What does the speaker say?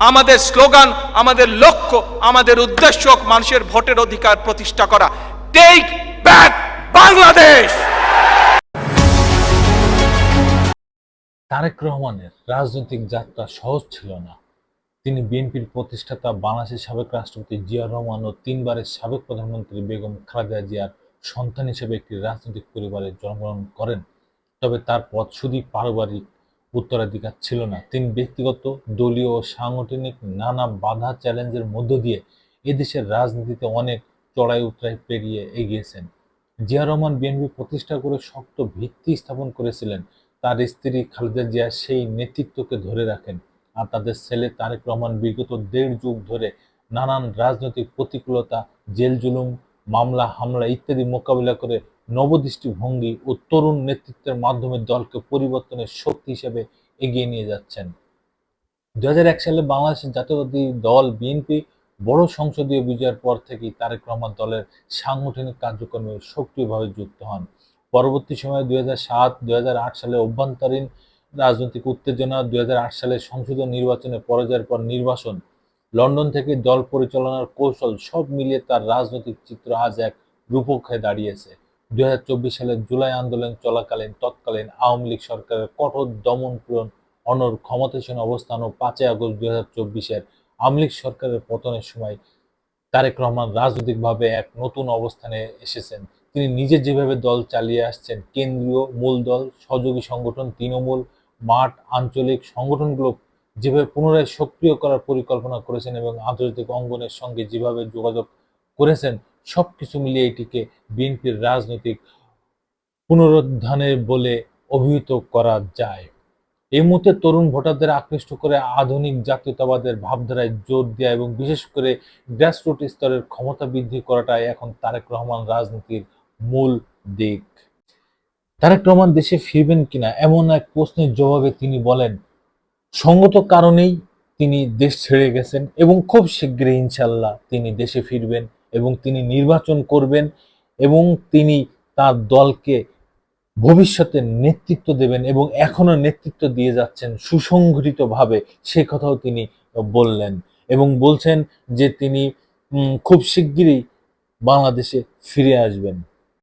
আমাদের স্লোগান, আমাদের লক্ষ্য, আমাদের উদ্দেশ্য মানুষের ভোটের অধিকার প্রতিষ্ঠা করা। টেক ব্যাক বাংলাদেশ তারেক রহমানের রাজনৈতিক যাত্রা সহজ ছিল না। তিনি বিএনপির প্রতিষ্ঠাতা, বাংলাদেশের সাবেক রাষ্ট্রপতি জিয়া রহমান ও তিনবারের সাবেক প্রধানমন্ত্রী বেগম খালেদা জিয়ার সন্তান হিসেবে একটি রাজনৈতিক পরিবারে জন্মগ্রহণ করেন। তবে তার পথ শুধুই পারিবারিক উত্তরাধিকার ছিল না। তিনি ব্যক্তিগত, দলীয় ও সাংগঠনিক নানা বাধা চ্যালেঞ্জের মধ্য দিয়ে এদেশের রাজনীতিতে অনেক চড়াই উতরাই পেরিয়ে এগিয়েছেন। জিয়া রহমান বিএনপি প্রতিষ্ঠা করে শক্ত ভিত্তি স্থাপন করেছিলেন। তার স্ত্রী খালেদা জিয়া সেই নেতৃত্বকে ধরে রাখেন আর তাদের ছেলে তারেক রহমান বিগত দেড় যুগ ধরে নানান রাজনৈতিক প্রতিকূলতা, জেল জুলুম, মামলা, হামলা ইত্যাদি মোকাবিলা করে নবদৃষ্টিভঙ্গি ও তরুণ নেতৃত্বের মাধ্যমে দলকে পরিবর্তনের শক্তি হিসেবে এগিয়ে নিয়ে যাচ্ছেন। দু হাজার এক সালে বাংলাদেশের জাতীয়বাদী দল বিএনপি বড় সংসদীয় বিজয়ের পর থেকেই তারেক রহমান দলের সাংগঠনিক কার্যক্রমে সক্রিয়ভাবে যুক্ত হন। পরবর্তী সময়ে দুই সাত দুই সালে অভ্যন্তরীণ রাজনৈতিক উত্তেজনা দুই হাজার আট সালে সংসদীয় নির্বাচনে পরাজয়ের পর নির্বাচন লন্ডন থেকে দল পরিচালনার কৌশল সব মিলিয়ে তার রাজনৈতিক চিত্র আজ এক রূপক হয়ে দাঁড়িয়েছে। দুই হাজার চব্বিশ সালের জুলাই আন্দোলন চলাকালীন তৎকালীন আওয়ামী লীগ সরকারের কঠোর দমন পূরণ অনর ক্ষমতাসীন অবস্থান ও পাঁচই আগস্ট দুই হাজার চব্বিশের আওয়ামী লীগ সরকারের পতনের সময় তারেক রহমান রাজনৈতিকভাবে এক নতুন অবস্থানে এসেছেন। তিনি নিজে যেভাবে দল চালিয়ে আসছেন, কেন্দ্রীয় মূল দল সহযোগী সংগঠন, তৃণমূল, মাঠ, আঞ্চলিক সংগঠনগুলো যেভাবে পুনরায় সক্রিয় করার পরিকল্পনা করেছেন এবং আন্তর্জাতিক অঙ্গনের সঙ্গে যেভাবে যোগাযোগ করেছেন সব কিছু মিলিয়ে এটিকে বিএনপির রাজনৈতিক পুনরুদ্ধানের বলে অভিহিত করা যায়। এই মুহূর্তে তরুণ ভোটারদের আকৃষ্ট করে আধুনিক জাতীয়তাবাদের ভাবধারায় জোর দেওয়া এবং বিশেষ করে গ্রাসরুট স্তরের ক্ষমতা বৃদ্ধি করাটাই এখন তারেক রহমান রাজনীতির মূল দিক। তারেক রহমান দেশে ফিরবেন কিনা এমন এক প্রশ্নের জবাবে তিনি বলেন, সঙ্গত কারণেই তিনি দেশ ছেড়ে গেছেন এবং খুব শীঘ্রই ইনশাল্লাহ তিনি দেশে ফিরবেন। এবং তিনি নির্বাচন করবেন এবং তিনি তার দলকে ভবিষ্যতে নেতৃত্ব দেবেন এবং এখনও নেতৃত্ব দিয়ে যাচ্ছেন সুসংগঠিতভাবে সে কথাও তিনি বললেন এবং বলছেন যে তিনি খুব শিগগিরই বাংলাদেশে ফিরে আসবেন।